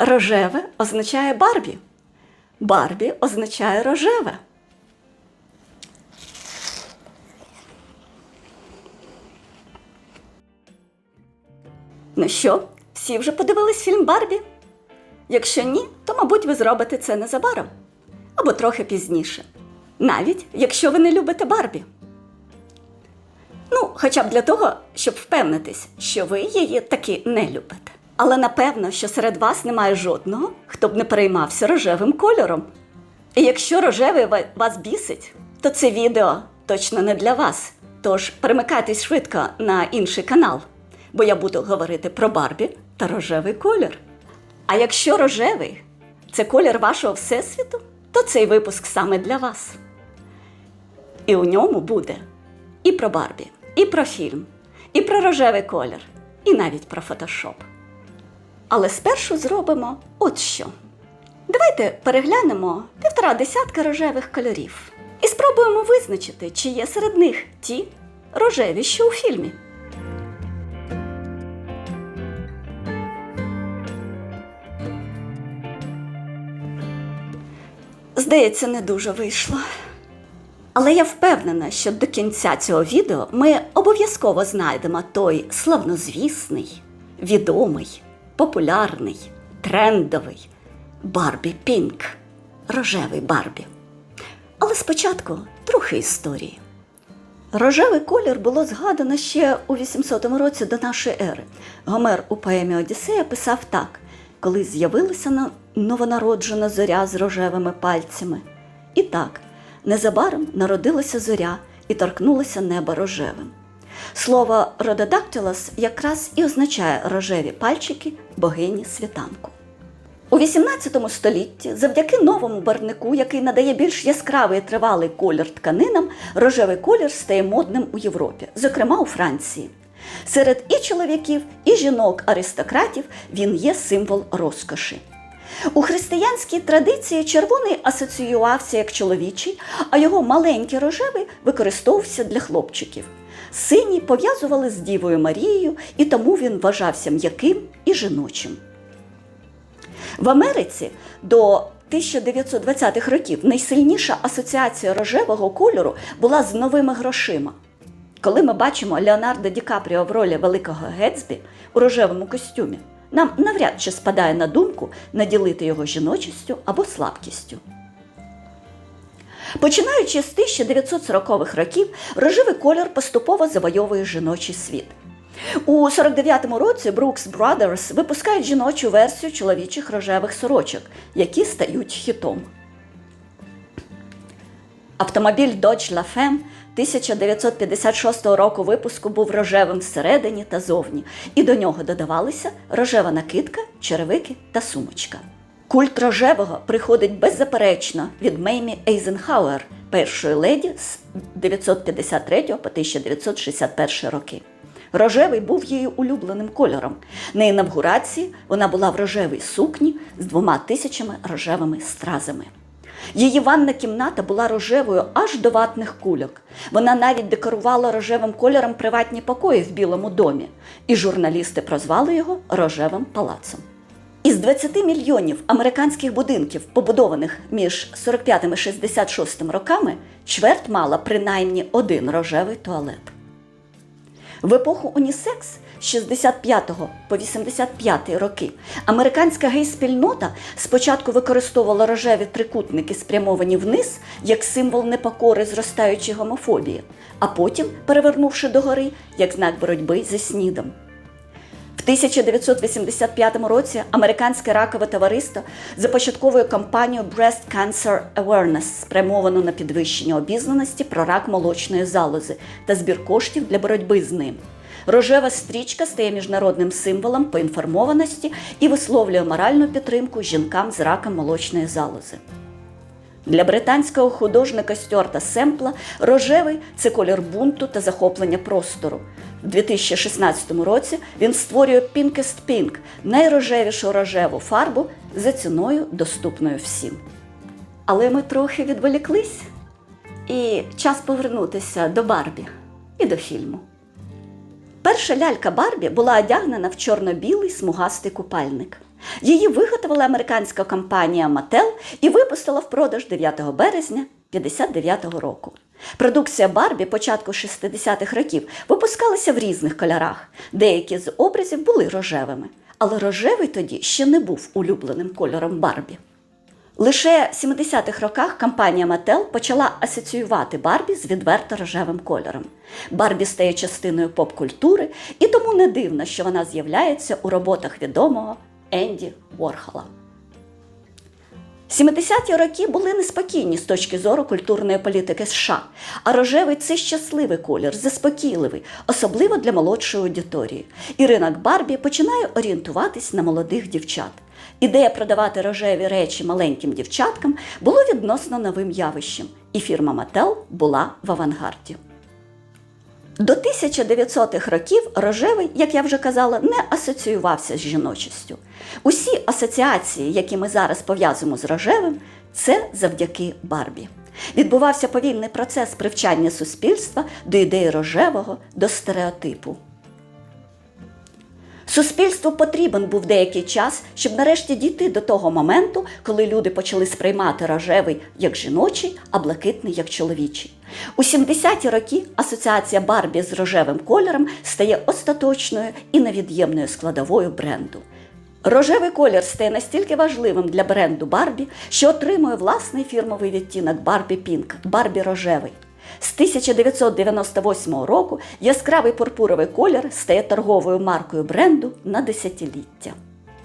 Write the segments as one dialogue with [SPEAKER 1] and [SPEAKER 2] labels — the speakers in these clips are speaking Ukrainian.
[SPEAKER 1] Рожеве означає Барбі. Барбі означає рожеве. Ну що, всі вже подивились фільм Барбі? Якщо ні, то, мабуть, ви зробите це незабаром або трохи пізніше. Навіть якщо ви не любите Барбі. Ну, хоча б для того, щоб впевнитись, що ви її таки не любите. Але напевно, що серед вас немає жодного, хто б не переймався рожевим кольором. І якщо рожевий вас бісить, то це відео точно не для вас. Тож перемикайтесь швидко на інший канал, бо я буду говорити про Барбі та рожевий колір. А якщо рожевий це колір вашого всесвіту, то цей випуск саме для вас. І у ньому буде і про Барбі, і про фільм, і про рожевий колір, і навіть про фотошоп. Але спершу зробимо от що. Давайте переглянемо півтора десятка рожевих кольорів і спробуємо визначити, чи є серед них ті рожеві, що у фільмі. Здається, не дуже вийшло. Але я впевнена, що до кінця цього відео ми обов'язково знайдемо той славнозвісний, відомий, популярний, трендовий Барбі Пінк, рожевий Барбі. Але спочатку трохи історії. Рожевий колір було згадано ще у 800 році до нашої ери. Гомер у поемі Одіссея писав так: коли з'явилася на- новонароджена зоря з рожевими пальцями. І так, незабаром народилася зоря і торкнулася неба рожевим. Слово рододактилос якраз і означає рожеві пальчики богині світанку. У XVIII столітті, завдяки новому барвнику, який надає більш яскравий і тривалий колір тканинам, рожевий колір стає модним у Європі, зокрема у Франції. Серед і чоловіків, і жінок-аристократів він є символ розкоші. У християнській традиції червоний асоціювався як чоловічий, а його маленький рожевий використовувався для хлопчиків. Синій пов'язували з Дівою Марією, і тому він вважався м'яким і жіночим. В Америці до 1920-х років найсильніша асоціація рожевого кольору була з новими грошима. Коли ми бачимо Леонардо Ді Капріо в ролі великого Гетсбі у рожевому костюмі, нам навряд чи спадає на думку наділити його жіночістю або слабкістю. Починаючи з 1940-х років, рожевий колір поступово завойовує жіночий світ. У 49-му році Brooks Brothers випускають жіночу версію чоловічих рожевих сорочок, які стають хітом. Автомобіль Dodge La Femme 1956 року випуску був рожевим всередині та зовні, і до нього додавалися рожева накидка, черевики та сумочка. Культ рожевого приходить беззаперечно від Меймі Ейзенхауер, першої леді з 953 по 1961 роки. Рожевий був її улюбленим кольором. На інавгурації вона була в рожевій сукні з двома тисячами рожевими стразами. Її ванна кімната була рожевою аж до ватних кульок. Вона навіть декорувала рожевим кольором приватні покої в Білому домі, і журналісти прозвали його рожевим палацом. Із 20 мільйонів американських будинків, побудованих між 45 і 66 роками, чверть мала принаймні один рожевий туалет. В епоху унісекс з 65 по 85 роки американська гей-спільнота спочатку використовувала рожеві трикутники, спрямовані вниз, як символ непокори зростаючої гомофобії, а потім, перевернувши догори, як знак боротьби зі снідом. В 1985 році американське ракове товариство започатковує кампанію Breast Cancer Awareness, спрямовану на підвищення обізнаності про рак молочної залози та збір коштів для боротьби з ним. Рожева стрічка стає міжнародним символом поінформованості і висловлює моральну підтримку жінкам з раком молочної залози. Для британського художника Стюарта Семпла рожевий це колір бунту та захоплення простору. В 2016 році він створює Pinkest Pink – найрожевішу рожеву фарбу за ціною, доступною всім. Але ми трохи відволіклись, і час повернутися до Барбі і до фільму. Перша лялька Барбі була одягнена в чорно-білий смугастий купальник. Її виготовила американська компанія Mattel і випустила в продаж 9 березня 59-го року. Продукція Барбі початку 60-х років випускалася в різних кольорах. Деякі з образів були рожевими, але рожевий тоді ще не був улюбленим кольором Барбі. Лише в 70-х роках компанія Mattel почала асоціювати Барбі з відверто рожевим кольором. Барбі стає частиною поп-культури, і тому не дивно, що вона з'являється у роботах відомого Енді Ворхола. 70-ті роки були неспокійні з точки зору культурної політики США, а рожевий це щасливий колір, заспокійливий, особливо для молодшої аудиторії. І ринок Барбі починає орієнтуватись на молодих дівчат. Ідея продавати рожеві речі маленьким дівчаткам було відносно новим явищем, і фірма Mattel була в авангарді. До 1900-х років рожевий, як я вже казала, не асоціювався з жіночістю. Усі асоціації, які ми зараз пов'язуємо з рожевим, це завдяки Барбі. Відбувався повільний процес привчання суспільства до ідеї рожевого, до стереотипу. Суспільству потрібен був деякий час, щоб нарешті дійти до того моменту, коли люди почали сприймати рожевий як жіночий, а блакитний як чоловічий. У 70-ті роки асоціація Барбі з рожевим кольором стає остаточною і невід'ємною складовою бренду. Рожевий колір стає настільки важливим для бренду Барбі, що отримує власний фірмовий відтінок Барбі Пінк Барбі рожевий. З 1998 року яскравий пурпуровий колір стає торговою маркою бренду на десятиліття.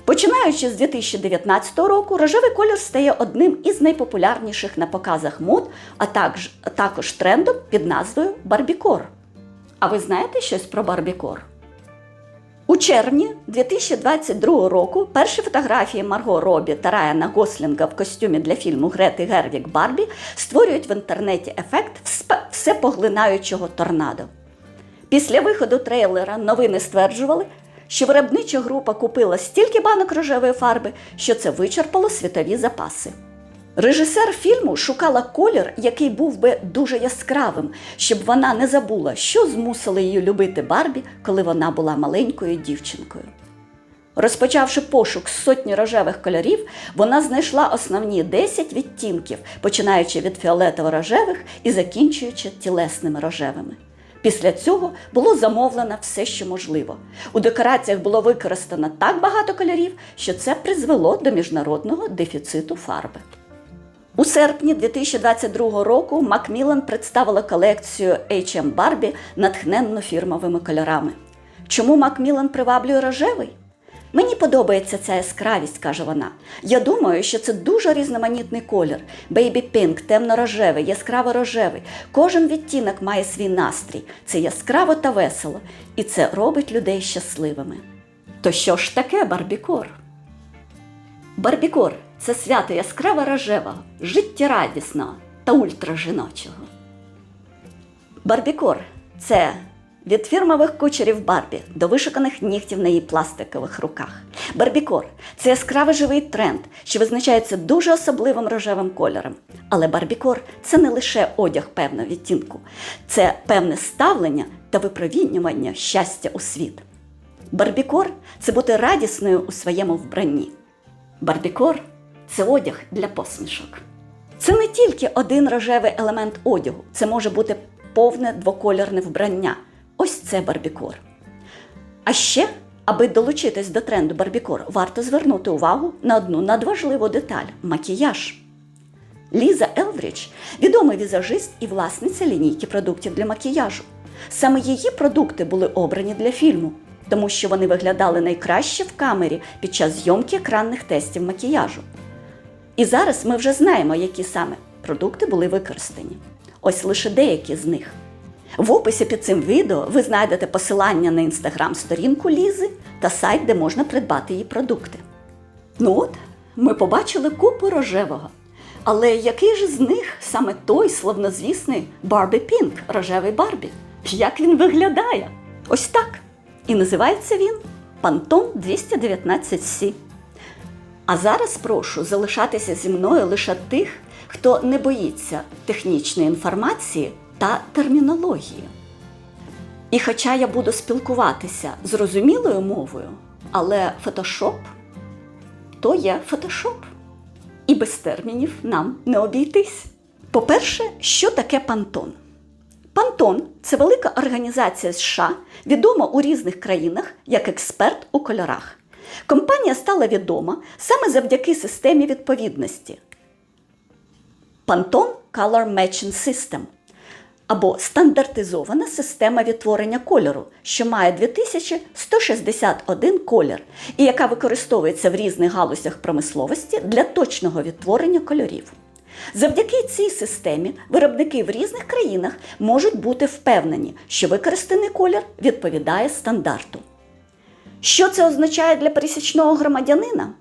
[SPEAKER 1] Починаючи з 2019 року, рожевий колір стає одним із найпопулярніших на показах мод, а також, також трендом під назвою Барбікор. А ви знаєте щось про Барбікор? У червні 2022 року перші фотографії Марго Робі та Райана Гослінга в костюмі для фільму Грети Гервік Барбі створюють в інтернеті ефект всепоглинаючого торнадо. Після виходу трейлера новини стверджували, що виробнича група купила стільки банок рожевої фарби, що це вичерпало світові запаси. Режисер фільму шукала колір, який був би дуже яскравим, щоб вона не забула, що змусило її любити Барбі, коли вона була маленькою дівчинкою. Розпочавши пошук з сотні рожевих кольорів, вона знайшла основні 10 відтінків, починаючи від фіолетово-рожевих і закінчуючи тілесними рожевими. Після цього було замовлено все, що можливо. У декораціях було використано так багато кольорів, що це призвело до міжнародного дефіциту фарби. У серпні 2022 року Макмілан представила колекцію H&M Barbie, натхненну фірмовими кольорами. Чому Макмілан приваблює рожевий? Мені подобається ця яскравість, каже вона. Я думаю, що це дуже різноманітний колір. Бейбі пінк, темно-рожевий, яскраво-рожевий. Кожен відтінок має свій настрій. Це яскраво та весело, і це робить людей щасливими. То що ж таке барбікор? Барбікор це свято яскраво рожевого, життєрадісного та ультражіночого. Барбікор це від фірмових кучерів Барбі до вишуканих нігтів на її пластикових руках. Барбікор це яскравий живий тренд, що визначається дуже особливим рожевим кольором. Але барбікор це не лише одяг певного відтінку, це певне ставлення та випромінювання щастя у світ. Барбікор це бути радісною у своєму вбранні. Барбікор це одяг для посмішок. Це не тільки один рожевий елемент одягу, це може бути повне двокольорне вбрання. Ось це барбікор. А ще, аби долучитись до тренду барбікор, варто звернути увагу на одну надважливу деталь макіяж. Ліза Елдріч відомий візажист і власниця лінійки продуктів для макіяжу. Саме її продукти були обрані для фільму, тому що вони виглядали найкраще в камері під час зйомки екранних тестів макіяжу. І зараз ми вже знаємо, які саме продукти були використані. Ось лише деякі з них. В описі під цим відео ви знайдете посилання на інстаграм-сторінку Лізи та сайт, де можна придбати її продукти. Ну от, ми побачили купу рожевого. Але який же з них саме той славнозвісний Барбі Пінк, рожевий Барбі? Як він виглядає? Ось так. І називається він Pantone 219C. А зараз прошу залишатися зі мною лише тих, хто не боїться технічної інформації та термінології. І хоча я буду спілкуватися зрозумілою мовою, але фотошоп то є фотошоп. І без термінів нам не обійтись. По-перше, що таке пантон? Пантон це велика організація США, відома у різних країнах як експерт у кольорах. Компанія стала відома саме завдяки системі відповідності. Pantone Color Matching System або стандартизована система відтворення кольору, що має 2161 колір, і яка використовується в різних галузях промисловості для точного відтворення кольорів. Завдяки цій системі виробники в різних країнах можуть бути впевнені, що використаний колір відповідає стандарту. Що це означає для пересічного громадянина?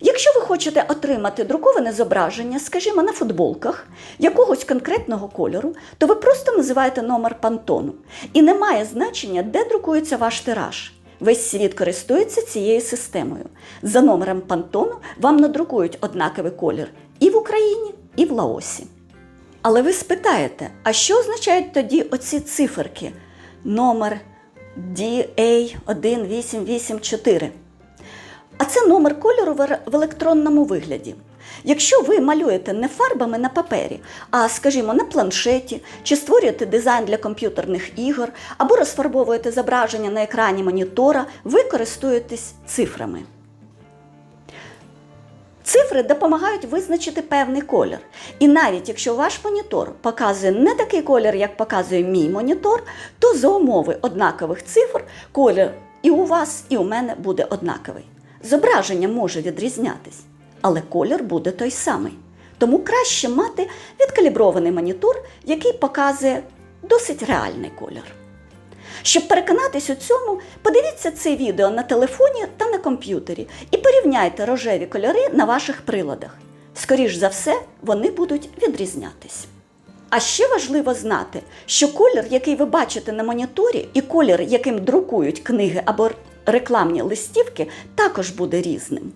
[SPEAKER 1] Якщо ви хочете отримати друковане зображення, скажімо, на футболках якогось конкретного кольору, то ви просто називаєте номер пантону. І не має значення, де друкується ваш тираж. Весь світ користується цією системою. За номером пантону вам надрукують однаковий колір і в Україні, і в Лаосі. Але ви спитаєте, а що означають тоді оці циферки? Номер DA1884. А це номер кольору в електронному вигляді. Якщо ви малюєте не фарбами на папері, а, скажімо, на планшеті, чи створюєте дизайн для комп'ютерних ігор, або розфарбовуєте зображення на екрані монітора, ви користуєтесь цифрами. Цифри допомагають визначити певний колір. І навіть якщо ваш монітор показує не такий колір, як показує мій монітор, то за умови однакових цифр колір і у вас, і у мене буде однаковий. Зображення може відрізнятись, але колір буде той самий. Тому краще мати відкалібрований монітор, який показує досить реальний колір. Щоб переконатись у цьому, подивіться це відео на телефоні та на комп'ютері і порівняйте рожеві кольори на ваших приладах. Скоріш за все, вони будуть відрізнятись. А ще важливо знати, що колір, який ви бачите на моніторі, і колір, яким друкують книги або рекламні листівки, також буде різним.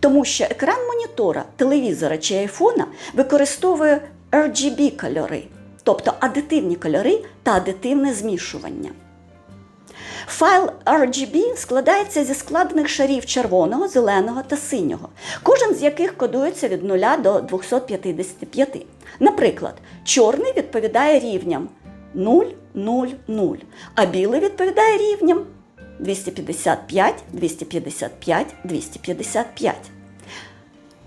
[SPEAKER 1] Тому що екран монітора, телевізора чи айфона використовує RGB кольори, тобто адитивні кольори та адитивне змішування. Файл RGB складається зі складених шарів червоного, зеленого та синього, кожен з яких кодується від 0 до 255. Наприклад, чорний відповідає рівням 0, 0, 0, а білий відповідає рівням 255, 255, 255.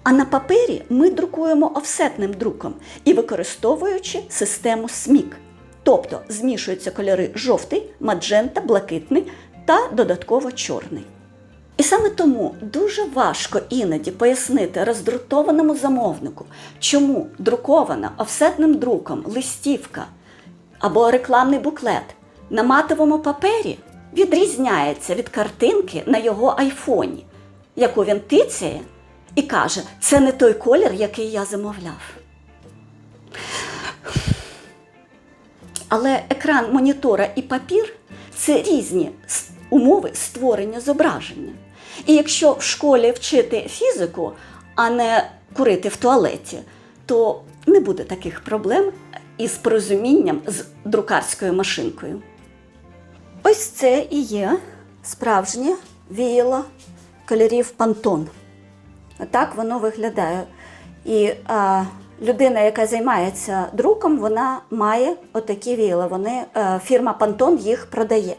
[SPEAKER 1] А на папері ми друкуємо офсетним друком і використовуючи систему SMIC. Тобто змішуються кольори жовтий, маджента, блакитний та додатково чорний. І саме тому дуже важко іноді пояснити роздрутованому замовнику, чому друкована офсетним друком листівка або рекламний буклет на матовому папері відрізняється від картинки на його айфоні, яку він тицяє і каже, це не той колір, який я замовляв. Але екран монітора і папір це різні умови створення зображення. І якщо в школі вчити фізику, а не курити в туалеті, то не буде таких проблем із порозумінням з друкарською машинкою. Ось це і є справжнє віяло кольорів Пантон. Так воно виглядає. І а, людина, яка займається друком, вона має отакі віяла. Вони, е, фірма Pantone їх продає.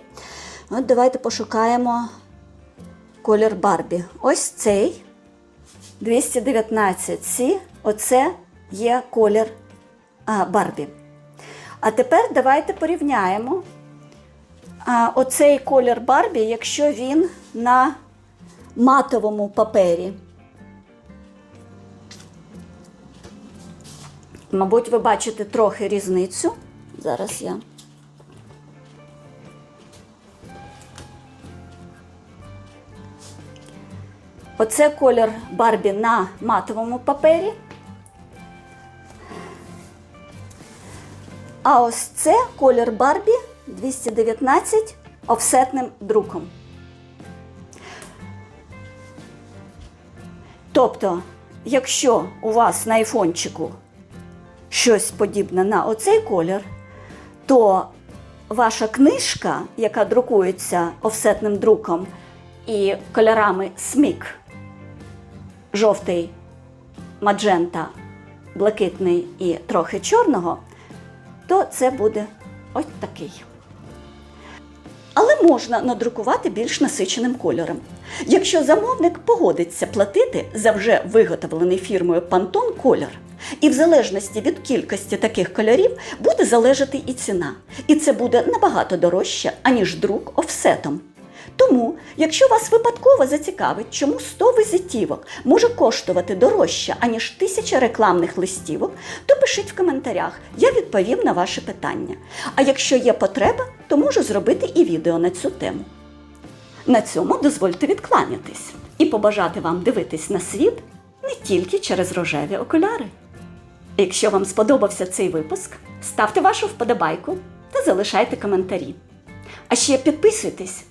[SPEAKER 1] От давайте пошукаємо колір Барбі. Ось цей 219C. Оце є колір Барбі. А тепер давайте порівняємо оцей колір Барбі, якщо він на матовому папері. Мабуть, ви бачите трохи різницю. Зараз я. Оце колір Барбі на матовому папері. А ось це колір Барбі 219 офсетним друком. Тобто, якщо у вас на айфончику щось подібне на оцей колір, то ваша книжка, яка друкується офсетним друком і кольорами смік, жовтий, маджента, блакитний і трохи чорного, то це буде ось такий. Але можна надрукувати більш насиченим кольором. Якщо замовник погодиться платити за вже виготовлений фірмою Pantone кольор, і в залежності від кількості таких кольорів буде залежати і ціна. І це буде набагато дорожче, аніж друк офсетом. Тому, якщо вас випадково зацікавить, чому 100 візитівок може коштувати дорожче, аніж тисяча рекламних листівок, то пишіть в коментарях, я відповім на ваші питання. А якщо є потреба, то можу зробити і відео на цю тему. На цьому дозвольте відкланятись і побажати вам дивитись на світ не тільки через рожеві окуляри. Якщо вам сподобався цей випуск, ставте вашу вподобайку та залишайте коментарі. А ще підписуйтесь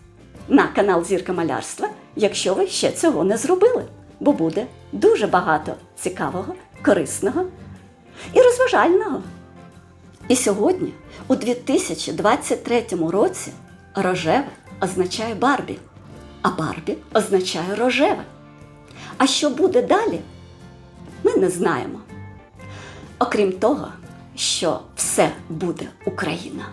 [SPEAKER 1] на канал Зірка Малярства, якщо ви ще цього не зробили, бо буде дуже багато цікавого, корисного і розважального. І сьогодні, у 2023 році, рожеве означає Барбі, а Барбі означає рожеве. А що буде далі, ми не знаємо. Окрім того, що все буде Україна.